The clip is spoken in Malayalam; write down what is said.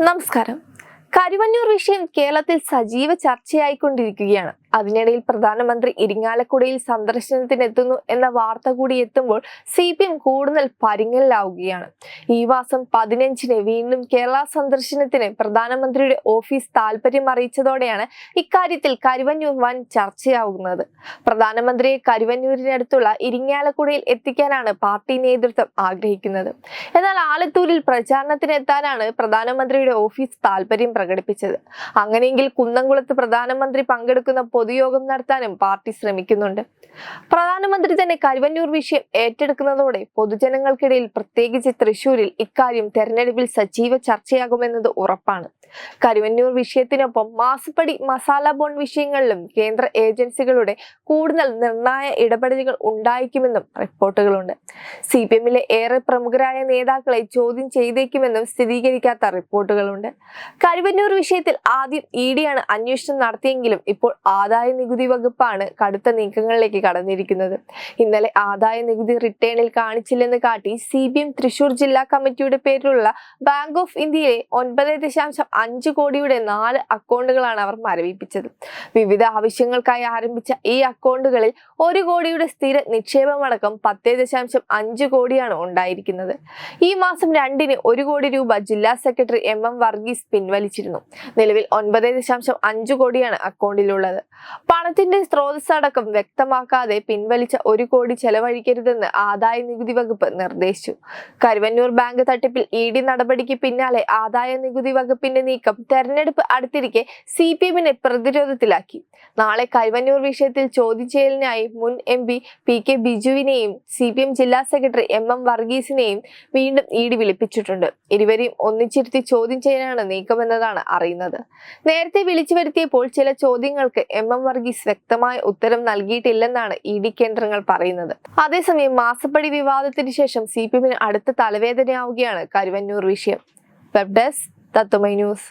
നമസ്കാരം. കരുവന്നൂർ വിഷയം കേരളത്തിൽ സജീവ ചർച്ചയായിക്കൊണ്ടിരിക്കുകയാണ്. അതിനിടയിൽ പ്രധാനമന്ത്രി ഇരിങ്ങാലക്കുടയിൽ സന്ദർശനത്തിനെത്തുന്നു എന്ന വാർത്ത കൂടി എത്തുമ്പോൾ സി പി എം കൂടുതൽ പരിങ്ങലിലാവുകയാണ്. ഈ മാസം പതിനഞ്ചിന് വീണ്ടും കേരള സന്ദർശനത്തിന് പ്രധാനമന്ത്രിയുടെ ഓഫീസ് താല്പര്യം അറിയിച്ചതോടെയാണ് ഇക്കാര്യത്തിൽ കരുവന്നൂർ വൻ ചർച്ചയാവുന്നത്. പ്രധാനമന്ത്രിയെ കരുവന്നൂരിനടുത്തുള്ള ഇരിങ്ങാലക്കുടയിൽ എത്തിക്കാനാണ് പാർട്ടി നേതൃത്വം ആഗ്രഹിക്കുന്നത്. എന്നാൽ ആലത്തൂരിൽ പ്രചാരണത്തിനെത്താനാണ് പ്രധാനമന്ത്രിയുടെ ഓഫീസ് താല്പര്യം പ്രകടിപ്പിച്ചത്. അങ്ങനെയെങ്കിൽ കുന്നംകുളത്ത് പ്രധാനമന്ത്രി പങ്കെടുക്കുന്ന പൊതുയോഗം നടത്താനും പാർട്ടി ശ്രമിക്കുന്നുണ്ട്. പ്രധാനമന്ത്രി തന്നെ കരുവന്നൂർ വിഷയം ഏറ്റെടുക്കുന്നതോടെ പൊതുജനങ്ങൾക്കിടയിൽ പ്രത്യേകിച്ച് തൃശൂരിൽ ഇക്കാര്യം തെരഞ്ഞെടുപ്പിൽ സജീവ ചർച്ചയാകുമെന്നത് ഉറപ്പാണ്. കരുവന്നൂർ വിഷയത്തിനൊപ്പം മാസപ്പടി മസാല ബോൺ വിഷയങ്ങളിലും കേന്ദ്ര ഏജൻസികളുടെ കൂടുതൽ നിർണായ ഇടപെടലുകൾ ഉണ്ടായിരിക്കുമെന്നും റിപ്പോർട്ടുകളുണ്ട്. സി പി എമ്മിലെ ഏറെ പ്രമുഖരായ നേതാക്കളെ ചോദ്യം ചെയ്തേക്കുമെന്നും സ്ഥിരീകരിക്കാത്ത റിപ്പോർട്ടുകളുണ്ട്. കരുവന്നൂർ വിഷയത്തിൽ ആദ്യം ഇ ഡിയാണ് അന്വേഷണം നടത്തിയെങ്കിലും ഇപ്പോൾ ആദായ നികുതി വകുപ്പാണ് കടുത്ത നീക്കങ്ങളിലേക്ക് കടന്നിരിക്കുന്നത്. ഇന്നലെ ആദായ നികുതി റിട്ടേണിൽ കാണിച്ചില്ലെന്ന് കാട്ടി സി ബി എം തൃശൂർ ജില്ലാ കമ്മിറ്റിയുടെ പേരിലുള്ള ബാങ്ക് ഓഫ് ഇന്ത്യയിലെ ഒൻപത് ദശാംശം അഞ്ച് കോടിയുടെ നാല് അക്കൗണ്ടുകളാണ് അവർ മരവിപ്പിച്ചത്. വിവിധ ആവശ്യങ്ങൾക്കായി ആരംഭിച്ച ഈ അക്കൗണ്ടുകളിൽ ഒരു കോടിയുടെ സ്ഥിര നിക്ഷേപമടക്കം പത്ത് ദശാംശം അഞ്ച് കോടിയാണ് ഉണ്ടായിരിക്കുന്നത്. ഈ മാസം രണ്ടിന് ഒരു കോടി രൂപ ജില്ലാ സെക്രട്ടറി എം എം വർഗീസ് പിൻവലിച്ചിരുന്നു. നിലവിൽ ഒൻപത് ദശാംശം അഞ്ച് കോടിയാണ് അക്കൗണ്ടിലുള്ളത്. പണത്തിന്റെ സ്രോതസ്സടക്കം വ്യക്തമാക്കാതെ പിൻവലിച്ച ഒരു കോടി ചെലവഴിക്കരുതെന്ന് ആദായ നികുതി വകുപ്പ് നിർദ്ദേശിച്ചു. കരുവന്നൂർ ബാങ്ക് തട്ടിപ്പിൽ ഇ ഡി നടപടിക്ക് പിന്നാലെ ആദായ നികുതി വകുപ്പിന്റെ നീക്കം തെരഞ്ഞെടുപ്പ് അടുത്തിരിക്കെ സി പി എമ്മിനെ പ്രതിരോധത്തിലാക്കി. നാളെ കരുവന്നൂർ വിഷയത്തിൽ ചോദ്യം ചെയ്യലിനായി മുൻ എം പി പി കെ ബിജുവിനെയും സി പി എം ജില്ലാ സെക്രട്ടറി എം എം വർഗീസിനെയും വീണ്ടും ഇ ഡി വിളിപ്പിച്ചിട്ടുണ്ട്. ഇരുവരെയും ഒന്നിച്ചിരുത്തി ചോദ്യം ചെയ്യാനാണ് നീക്കമെന്നതാണ് അറിയുന്നത്. നേരത്തെ വിളിച്ചു വരുത്തിയപ്പോൾ ചില ചോദ്യങ്ങൾക്ക് എം എം എം വർഗീസ് വ്യക്തമായ ഉത്തരം നൽകിയിട്ടില്ലെന്നാണ് ഇ ഡി കേന്ദ്രങ്ങൾ പറയുന്നത്. അതേസമയം മാസപ്പടി വിവാദത്തിന് ശേഷം സി പി എമ്മിന് അടുത്ത തലവേദനയാവുകയാണ് കരുവന്നൂർ വിഷയം. വെബ് ഡെസ്ക് തത്തുമൈ ന്യൂസ്.